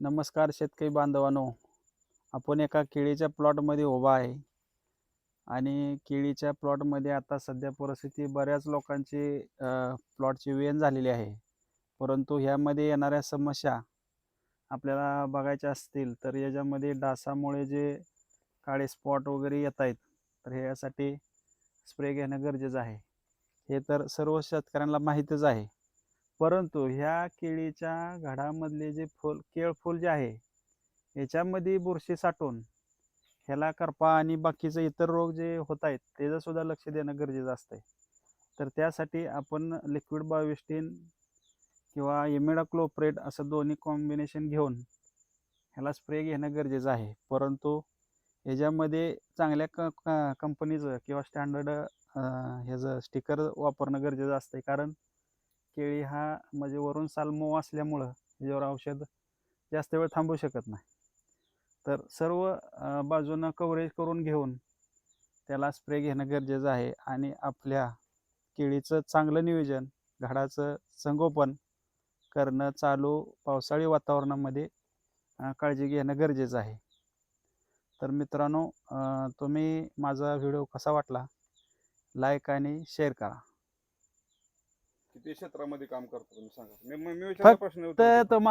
नमस्कार शेतकरी बांधवांनो. आपण एका केळीच्या प्लॉटमध्ये उभा आहे. आणि केळीच्या प्लॉटमध्ये आता सध्या परिस्थिती बऱ्याच लोकांची प्लॉटची वेन झालेली आहे. परंतु ह्यामध्ये येणाऱ्या समस्या आपल्याला बघायच्या असतील तर याच्यामध्ये डासामुळे जे काळे स्पॉट वगैरे येत आहेत तर ह्यासाठी स्प्रे घेणं गरजेचं आहे. हे तर सर्व शेतकऱ्यांना माहीतच आहे. परंतु ह्या केळीच्या घडामधले जे फुल केळ फुल जे आहे याच्यामध्ये बुरशी साठवून ह्याला करपा आणि बाकीचे इतर रोग जे होत आहेत त्याचं सुद्धा लक्ष देणं गरजेचं असतं तर त्यासाठी आपण लिक्विड बायोस्टीन किंवा इमिडाक्लोप्रेट असं दोन्ही कॉम्बिनेशन घेऊन ह्याला स्प्रे घेणं गरजेचं आहे. परंतु ह्याच्यामध्ये चांगल्या क क- कंपनीचं किंवा स्टँडर्ड ह्याचं स्टिकर वापरणं गरजेचं असतं कारण केळी हा म्हणजे वरून साल मऊ असल्यामुळं याच्यावर औषध जास्त वेळ थांबू शकत नाही. तर सर्व बाजूनं कव्हरेज करून घेऊन त्याला स्प्रे घेणं गरजेचं आहे आणि आपल्या केळीचं चांगलं नियोजन घडाचं संगोपन करणं चालू पावसाळी वातावरणामध्ये काळजी घेणं गरजेचं आहे. तर मित्रांनो तुम्ही माझा व्हिडिओ कसा वाटला? लाईक आणि शेअर करा. किती क्षेत्रामध्ये काम करता तुम्ही सांगा. मी मी विचारला प्रश्न तर